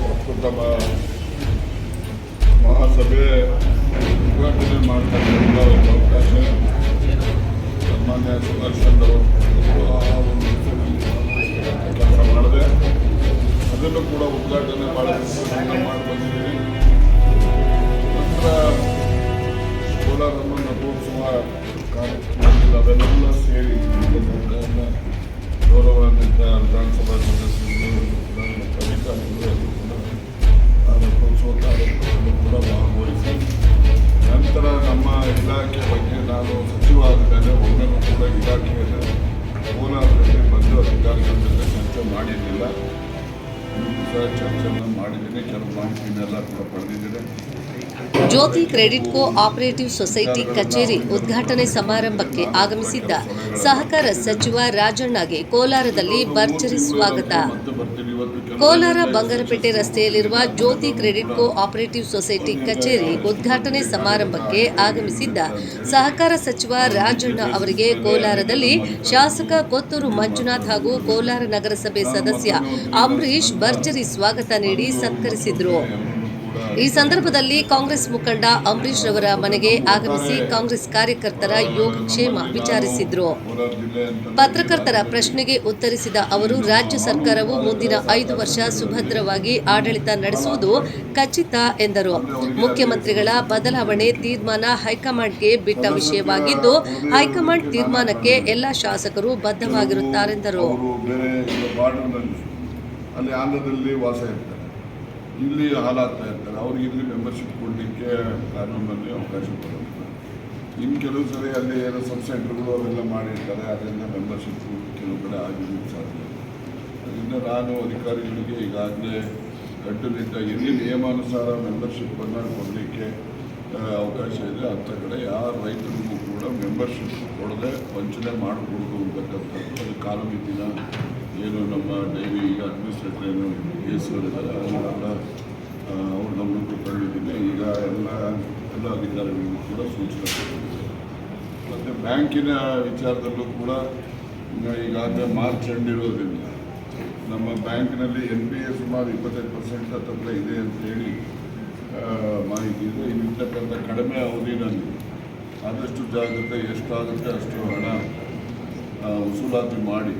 ಪ್ರಪ್ರಥಮ ಮಹಾಸಭೆ ಉದ್ಘಾಟನೆ ಮಾಡ್ತಕ್ಕಂಥ ಒಂದು ಅವಕಾಶ ಸನ್ಮಾನ್ಯ ಅವರು, ಆ ಒಂದು ಕೆಲಸ ಮಾಡಿದೆ ಅದನ್ನು ಕೂಡ ಉದ್ಘಾಟನೆ ಮಾಡಬೇಕು ಕಾರ್ಯಕ್ರಮದಲ್ಲಿ ಅವೆಲ್ಲ ಸೇರಿ ಸರ್ಕಾರದ ಗೌರವಾನ್ವಿತ ವಿಧಾನಸಭಾ ಸದಸ್ಯರು ಅಧಿಕಾರಿಗಳು ರಥೋತ್ಸವ ಕಾರ್ಯಕ್ರಮದಲ್ಲಿ ಕೂಡ ಭಾಗವಹಿಸಿ ನಂತರ ನಮ್ಮ ಇಲಾಖೆ ಬಗ್ಗೆ ನಾನು ಸಚಿವ ಆದಮೇಲೆ ಒಮ್ಮೆನೂ ಕೂಡ ಇಲಾಖೆಯಲ್ಲಿ ಕೋಲಾರದಲ್ಲಿ ಬಂದು ಅಧಿಕಾರಿಗಳ ಜೊತೆ ಚರ್ಚೆ ಇವತ್ತು ಸಹ ಚರ್ಚೆಯನ್ನು ಮಾಡಿದ್ದೀನಿ. ಕೆಲವು ಮಾಹಿತಿನೆಲ್ಲ ಕೂಡ ಪಡೆದಿದ್ದೇನೆ. Jyothi credit co operative society ಕಚೇರಿ ಉದ್ಘಾಟನೆ ಸಮಾರಂಭಕ್ಕೆ ಆಗಮಿಸಿದ್ದ ಸಹಕಾರ ಸಚಿವ ರಾಜಣ್ಣಗೆ ಕೋಲಾರದಲ್ಲಿ ಭರ್ಜರಿ ಸ್ವಾಗತ. ಕೋಲಾರ ಬಂಗಾರಪೇಟೆ ರಸ್ತೆಯಲ್ಲಿರುವ Jyothi credit co operative society ಕಚೇರಿ ಉದ್ಘಾಟನೆ ಸಮಾರಂಭಕ್ಕೆ ಆಗಮಿಸಿದ್ದ ಸಹಕಾರ ಸಚಿವ ರಾಜಣ್ಣ ಅವರಿಗೆ ಕೋಲಾರದಲ್ಲಿ ಶಾಸಕ ಕೊತ್ತೂರು ಮಂಜುನಾಥ್ ಹಾಗೂ ಕೋಲಾರ ನಗರಸಭೆ ಸದಸ್ಯ ಅಂಬರೀಶ್ ಭರ್ಜರಿ ಸ್ವಾಗತ ನೀಡಿ ಸತ್ಕರಿಸಿದ್ರು. ಈ ಸಂದರ್ಭದಲ್ಲಿ ಕಾಂಗ್ರೆಸ್ ಮುಖಂಡ ಅಂಬರೀಶ್ ರವರ ಮನೆಗೆ ಆಗಮಿಸಿ ಕಾಂಗ್ರೆಸ್ ಕಾರ್ಯಕರ್ತರ ಯೋಗಕ್ಷೇಮ ವಿಚಾರಿಸಿದ್ರು. ಪತ್ರಕರ್ತರ ಪ್ರಶ್ನೆಗೆ ಉತ್ತರಿಸಿದ ಅವರು, ರಾಜ್ಯ ಸರ್ಕಾರವು ಮುಂದಿನ ಐದು ವರ್ಷ ಸುಭದ್ರವಾಗಿ ಆಡಳಿತ ನಡೆಸುವುದು ಖಚಿತ ಎಂದರು. ಮುಖ್ಯಮಂತ್ರಿಗಳ ಬದಲಾವಣೆ ತೀರ್ಮಾನ ಹೈಕಮಾಂಡ್ಗೆ ಬಿಟ್ಟ ವಿಷಯವಾಗಿದ್ದು, ಹೈಕಮಾಂಡ್ ತೀರ್ಮಾನಕ್ಕೆ ಎಲ್ಲ ಶಾಸಕರು ಬದ್ಧವಾಗಿರುತ್ತಾರೆಂದರು. ಅಲ್ಲಿ ಆಂಧ್ರದಲ್ಲಿ ವಾಸ ಇರ್ತಾರೆ. ಇಲ್ಲಿ ಹಾಲಾಗ್ತಾ ಇರ್ತಾರೆ. ಅವ್ರಿಗೆ ಇಲ್ಲಿ ಮೆಂಬರ್ಶಿಪ್ ಕೊಡಲಿಕ್ಕೆ ಕಾನೂನಲ್ಲಿ ಅವಕಾಶ ಕೊಡುತ್ತೆ. ಇನ್ನು ಕೆಲವು ಸರಿ ಅಲ್ಲಿ ಏನೋ ಸಬ್ ಸೆಂಟರ್ಗಳು ಅವೆಲ್ಲ ಮಾಡಿರ್ತಾರೆ ಅದರಿಂದ ಮೆಂಬರ್ಶಿಪ್ ಕೆಲವು ಕಡೆ ಆಗಿರಲಿಕ್ಕೆ ಸಾಧ್ಯ ಅದರಿಂದ ನಾನು ಅಧಿಕಾರಿಗಳಿಗೆ ಈಗಾಗಲೇ ಕಟ್ಟುನಿಟ್ಟ ಎಲ್ಲಿ ನಿಯಮಾನುಸಾರ ಮೆಂಬರ್ಶಿಪ್ಪನ್ನು ಕೊಡಲಿಕ್ಕೆ ಅವಕಾಶ ಇದೆ, ಅಂಥ ಕಡೆ ಯಾರು ರೈತರಿಗೂ ಕೂಡ ಮೆಂಬರ್ಶಿಪ್ ಕೊಡದೆ ವಂಚನೆ ಮಾಡಬಹುದು ಅಂತಕ್ಕಂಥದ್ದು ಅದು ಕಾಲಮಿತಿನ ಏನು ನಮ್ಮ ಡೈರಿ ಅಡ್ಮಿನಿಸ್ಟ್ರೇಟರ್ ಏನು ಎಸ್ ಇದ್ದಾರೆ ಅವರು ಕೂಡ ಅವರು ಗಮನಕ್ಕೂ ತಂದಿದ್ದೀನಿ ಈಗ ಎಲ್ಲ ಎಲ್ಲ ಅಧಿಕಾರಿಗಳಿಗೂ ಕೂಡ ಸೂಚನೆ ಮತ್ತು ಬ್ಯಾಂಕಿನ ವಿಚಾರದಲ್ಲೂ ಕೂಡ ಈಗ ಈಗಾಗಲೇ ಮಾರ್ಚ್ ಎಂಡ್ ಇರೋದ್ರಿಂದ ನಮ್ಮ ಬ್ಯಾಂಕ್ನಲ್ಲಿ ಎನ್ ಬಿ ಎ ಸುಮಾರು ಇಪ್ಪತ್ತೈದು ಪರ್ಸೆಂಟ್ ಹತ್ತತ್ರ ಇದೆ ಅಂತೇಳಿ ಮಾಹಿತಿ ಇದೆ. ಇನ್ನಿರ್ತಕ್ಕಂಥ ಕಡಿಮೆ ಅವಧಿನಲ್ಲಿ ಆದಷ್ಟು ಜಾಗ್ರತೆ, ಎಷ್ಟಾಗುತ್ತೆ ಅಷ್ಟು ಹಣ ವಸೂಲಾತಿ ಮಾಡಿ.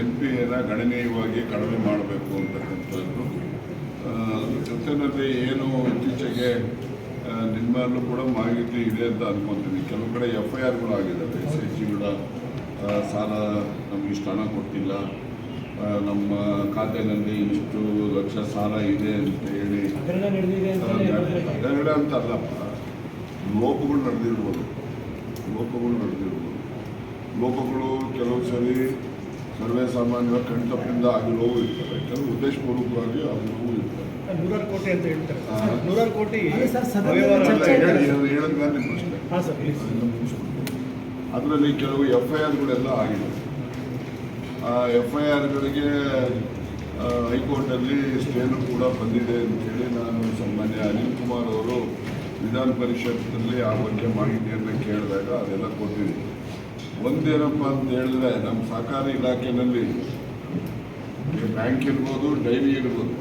ಎನ್ ಪಿ ಎನ ಗಣನೀಯವಾಗಿ ಕಡಿಮೆ ಮಾಡಬೇಕು ಅಂತಕ್ಕಂಥದ್ದು. ಅದ್ರ ಜೊತೆಯಲ್ಲಿ ಏನು ಇತ್ತೀಚೆಗೆ ನಿಮ್ಮಲ್ಲೂ ಕೂಡ ಮಾಹಿತಿ ಇದೆ ಅಂತ ಅನ್ಕೊಂತೀನಿ. ಕೆಲವು ಕಡೆ ಎಫ್ ಐ ಆರ್ಗಳು ಆಗಿದ್ದಾವೆ. ಎಸ್ ಎಚ್ ಕೂಡ ಸಾಲ ನಮಗೆ ಇಷ್ಟು ಹಣ ಕೊಟ್ಟಿಲ್ಲ. ನಮ್ಮ ಖಾತೆಯಲ್ಲಿ ಇಷ್ಟು ಲಕ್ಷ ಸಾಲ ಇದೆ ಅಂತ ಹೇಳಿ. ಹಗರಣ ಅಂತ ಅಲ್ಲಪ್ಪ ಲೋಪಗಳು ನಡೆದಿರ್ಬೋದು. ಲೋಪಗಳು ನಡೆದಿರ್ಬೋದು. ಲೋಪಗಳು ಕೆಲವು ಸರಿ ಸರ್ವೇ ಸಾಮಾನ್ಯ ಕಣ್ತಪ್ಪಿಂದ ಆಗಿರೋವು ಇರ್ತವೆ ಕೆಲವು ಉದ್ದೇಶಪೂರ್ವಕವಾಗಿ ಆಗಿರೋವು ಇರ್ತವೆ ನೂರಾರು ಕೋಟಿ ಅಂತ ಹೇಳ್ತಾರೆ. ನೂರಾರು ಕೋಟಿ ನಿಮ್ಮ ಪ್ರಶ್ನೆ. ಅದರಲ್ಲಿ ಕೆಲವು ಎಫ್ ಐ ಆರ್ಗಳೆಲ್ಲ ಆಗಿದೆ. ಆ ಎಫ್ ಐ ಆರ್ಗಳಿಗೆ ಹೈಕೋರ್ಟಲ್ಲಿ ಸ್ಟೇನು ಕೂಡ ಬಂದಿದೆ ಅಂತೇಳಿ ನಾನು ಸನ್ಮಾನ್ಯ ಅನಿಲ್ ಕುಮಾರ್ ಅವರು ವಿಧಾನ ಪರಿಷತ್ನಲ್ಲಿ ಆ ಬಗ್ಗೆ ಮಾಹಿತಿಯನ್ನು ಕೇಳಿದಾಗ ಅದೆಲ್ಲ ಕೊಟ್ಟಿದ್ದೀನಿ ಒಂದೇನಪ್ಪ ಅಂತ ಹೇಳಿದ್ರೆ ನಮ್ಮ ಸಹಕಾರಿ ಇಲಾಖೆಯಲ್ಲಿ ಬ್ಯಾಂಕ್ ಇರ್ಬೋದು, ಡೈರಿ ಇರ್ಬೋದು.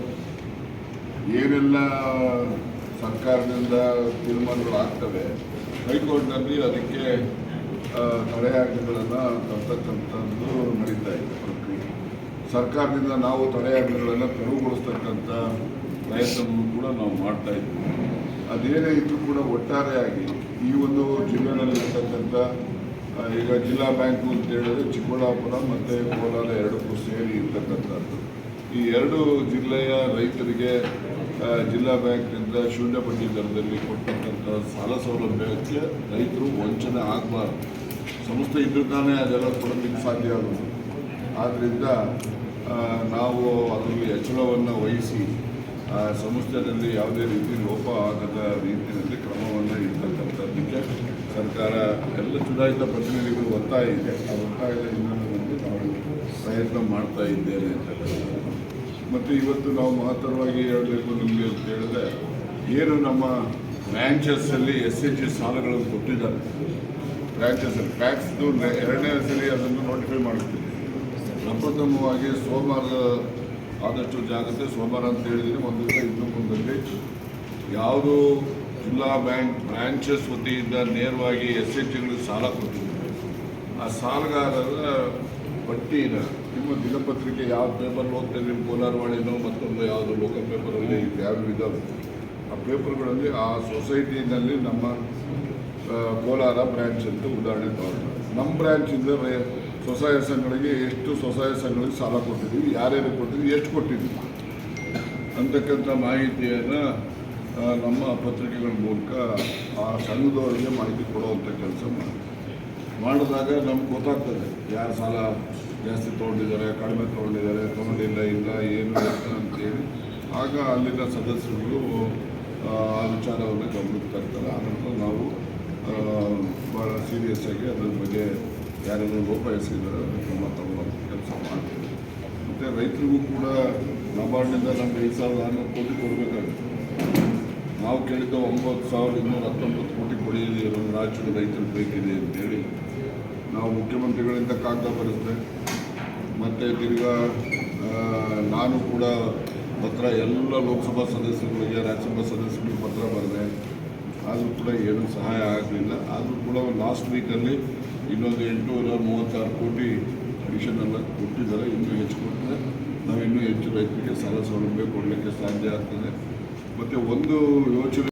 ಏನೆಲ್ಲ ಸರ್ಕಾರದಿಂದ ತೀರ್ಮಾನಗಳು ಆಗ್ತವೆ, ಹೈಕೋರ್ಟ್ನಲ್ಲಿ ಅದಕ್ಕೆ ತಡೆಯಾಜ್ಞೆಗಳನ್ನು ತರ್ತಕ್ಕಂಥದ್ದು ನಡೀತಾ ಇದೆ. ಪ್ರಕ್ರಿಯೆ ಸರ್ಕಾರದಿಂದ ನಾವು ತಡೆಯಾಜ್ಞೆಗಳನ್ನು ತೆರವುಗೊಳಿಸ್ತಕ್ಕಂಥ ಪ್ರಯತ್ನವನ್ನು ಕೂಡ ನಾವು ಮಾಡ್ತಾ ಇದ್ದೀವಿ. ಅದೇನೇ ಇದ್ದರೂ ಕೂಡ ಒಟ್ಟಾರೆಯಾಗಿ ಈ ಒಂದು ಜಿಲ್ಲೆಯಲ್ಲಿರ್ತಕ್ಕಂಥ ಈಗ ಜಿಲ್ಲಾ ಬ್ಯಾಂಕು ಅಂತ ಹೇಳಿದ್ರೆ ಚಿಕ್ಕಬಳ್ಳಾಪುರ ಮತ್ತು ಕೋಲಾರ ಎರಡಕ್ಕೂ ಸೇರಿ ಇರ್ತಕ್ಕಂಥದ್ದು. ಈ ಎರಡು ಜಿಲ್ಲೆಯ ರೈತರಿಗೆ ಜಿಲ್ಲಾ ಬ್ಯಾಂಕ್ನಿಂದ ಶೂನ್ಯ ಬಡ್ಡಿ ದರದಲ್ಲಿ ಕೊಟ್ಟಂತಹ ಸಾಲ ಸೌಲಭ್ಯಕ್ಕೆ ರೈತರು ವಂಚನೆ ಆಗಬಾರ್ದು. ಸಂಸ್ಥೆ ಇದ್ದರೂ ತಾನೇ ಅದೆಲ್ಲ ಕೊಡೋದಕ್ಕೆ ಸಾಧ್ಯ ಆಗೋದು. ಆದ್ದರಿಂದ ನಾವು ಅದರಲ್ಲಿ ಎಚ್ಚರವನ್ನು ವಹಿಸಿ ಸಂಸ್ಥೆಯಲ್ಲಿ ಯಾವುದೇ ರೀತಿ ಲೋಪ ಆಗದ ರೀತಿಯಲ್ಲಿ ಕ್ರಮವನ್ನು ಇರ್ತಕ್ಕಂಥದ್ದಕ್ಕೆ ಸರ್ಕಾರ ಎಲ್ಲ ಚುನಾಯಿತ ಪ್ರತಿನಿಧಿಗಳು ಒತ್ತಾಯ ಇದೆ. ಆ ಒತ್ತಾಯದ ಹಿನ್ನೆಲೆಯಲ್ಲಿ ನಾವು ಪ್ರಯತ್ನ ಮಾಡ್ತಾ ಅಂತ ಹೇಳಿದ್ರು ಮತ್ತು ಇವತ್ತು ನಾವು ಮಹತ್ತರವಾಗಿ ಹೇಳಬೇಕು ನಿಮಗೆ ಅಂತ ಹೇಳಿದ್ರೆ, ಏನು ನಮ್ಮ ಬ್ರಾಂಚಸ್ಸಲ್ಲಿ ಎಸ್ ಎಚ್ ಜಿ ಸಾಲಗಳನ್ನು ಕೊಟ್ಟಿದ್ದಾರೆ. ಬ್ರ್ಯಾಂಚಸ್ಸಲ್ಲಿ ಟ್ಯಾಕ್ಸ್ದು ಎರಡನೇ ಸಲ ಅದನ್ನು ನೋಟಿಫೈ ಮಾಡ್ತೀವಿ ಪ್ರಪ್ರಥಮವಾಗಿ ಸೋಮವಾರ ಆದಷ್ಟು ಜಾಗತೆ, ಸೋಮವಾರ ಅಂತ ಹೇಳಿದರೆ ಒಂದು ಇನ್ನೊಂದು ಮುಂದಲ್ಲಿ ಯಾವುದು ಜಿಲ್ಲಾ ಬ್ಯಾಂಕ್ ಬ್ರಾಂಚಸ್ ವತಿಯಿಂದ ನೇರವಾಗಿ ಎಸ್ ಎಚ್ ಜಿಗಳಿಗೆ ಸಾಲ ಕೊಟ್ಟಿದ್ದಾರೆ. ಆ ಸಾಲಗಾರರ ಪಟ್ಟಿನ ನಿಮ್ಮ ದಿನಪತ್ರಿಕೆ ಯಾವ ಪೇಪರ್ ಓದ್ತಾರೆ, ನಿಮ್ಮ ಕೋಲಾರವಾಣಿನೋ ಮತ್ತೊಂದು ಯಾವುದು ಲೋಕಲ್ ಪೇಪರಲ್ಲಿ ಯಾವ ಇದಾವೆ ಆ ಪೇಪರ್ಗಳಲ್ಲಿ ಆ ಸೊಸೈಟಿನಲ್ಲಿ ನಮ್ಮ ಕೋಲಾರ ಬ್ರ್ಯಾಂಚ್ ಅಂತ ಉದಾಹರಣೆ ತಗೊಂಡು ನಮ್ಮ ಬ್ರ್ಯಾಂಚಿಂದ ಸ್ವಸಹಾಯ ಸಂಘಗಳಿಗೆ ಎಷ್ಟು ಸ್ವಸಹಾಯ ಸಂಘಗಳಿಗೆ ಸಾಲ ಕೊಟ್ಟಿದ್ದೀವಿ, ಯಾರ್ಯಾರಿಗೆ ಕೊಟ್ಟಿದ್ದೀವಿ, ಎಷ್ಟು ಕೊಟ್ಟಿದ್ದೀವಿ ಅಂತಕ್ಕಂಥ ಮಾಹಿತಿಯನ್ನು ನಮ್ಮ ಪತ್ರಿಕೆಗಳ ಮೂಲಕ ಆ ಸಂಘದವರಿಗೆ ಮಾಹಿತಿ ಕೊಡುವಂಥ ಕೆಲಸ ಮಾಡಿ ಮಾಡಿದಾಗ ನಮ್ಗೆ ಗೊತ್ತಾಗ್ತದೆ ಯಾರು ಸಾಲ ಜಾಸ್ತಿ ತೊಗೊಂಡಿದ್ದಾರೆ, ಕಡಿಮೆ ತೊಗೊಂಡಿದ್ದಾರೆ, ತೊಗೊಂಡಿಲ್ಲ, ಇಲ್ಲ, ಏನು ಅಂತ ಅಂತೇಳಿ ಆಗ ಅಲ್ಲಿನ ಸದಸ್ಯರುಗಳು, ಆ ವಿಚಾರವನ್ನು ಗಮನಕ್ಕೆ ತರ್ತಾರೆ ಆನಂತರ ನಾವು ಭಾಳ ಸೀರಿಯಸ್ ಆಗಿ ಅದ್ರ ಬಗ್ಗೆ ಯಾರನ್ನು ಲೋಪ ಎಸಗಿದ್ದಾರೆ ಅದನ್ನು ಕ್ರಮ ತಗೊಳ್ಳೋಂಥ ಕೆಲಸ ಮಾಡ್ತೀವಿ. ಮತ್ತು ರೈತರಿಗೂ ಕೂಡ ನಬಾರ್ಡ್ನಿಂದ ನಮಗೆ ಐದು ಸಾವಿರದ ಆರುನೂರು ಕೋಟಿ ಕೊಡಬೇಕಾಗುತ್ತೆ. ನಾವು ಕೇಳಿದ್ದ ಒಂಬತ್ತು ಸಾವಿರದ ಇನ್ನೂರ ಹತ್ತೊಂಬತ್ತು ಕೋಟಿ ಕೊಡಿಯಲ್ಲಿ ನಮ್ಮ ರಾಜ್ಯದ ರೈತರು ಬೇಕಿದೆ ಅಂತೇಳಿ ನಾವು ಮುಖ್ಯಮಂತ್ರಿಗಳಿಂದ ಕಾಗದ ಬರುತ್ತೆ. ಮತ್ತು ತಿರ್ಗಾ ನಾನು ಕೂಡ ಪತ್ರ ಎಲ್ಲ ಲೋಕಸಭಾ ಸದಸ್ಯರುಗಳಿಗೆ, ರಾಜ್ಯಸಭಾ ಸದಸ್ಯರಿಗೆ ಪತ್ರ ಬರೆದೆ. ಆದರೂ ಕೂಡ ಏನೂ ಸಹಾಯ ಆಗಲಿಲ್ಲ. ಆದರೂ ಕೂಡ ಲಾಸ್ಟ್ ವೀಕಲ್ಲಿ ಇನ್ನೊಂದು ಎಂಟುನೂರ ಮೂವತ್ತಾರು ಕೋಟಿ ಅಡಿಷನಲ್ ಕೊಟ್ಟಿದ್ದಾರೆ. ಇನ್ನೂ ಹೆಚ್ಚು ಕೊಟ್ಟರೆ ನಾವು ಇನ್ನೂ ಹೆಚ್ಚು ರೈತರಿಗೆ ಸಾಲ ಸೌಲಭ್ಯ ಕೊಡಲಿಕ್ಕೆ ಸಾಧ್ಯ ಆಗ್ತದೆ. ಮತ್ತು ಒಂದು ಯೋಚನೆ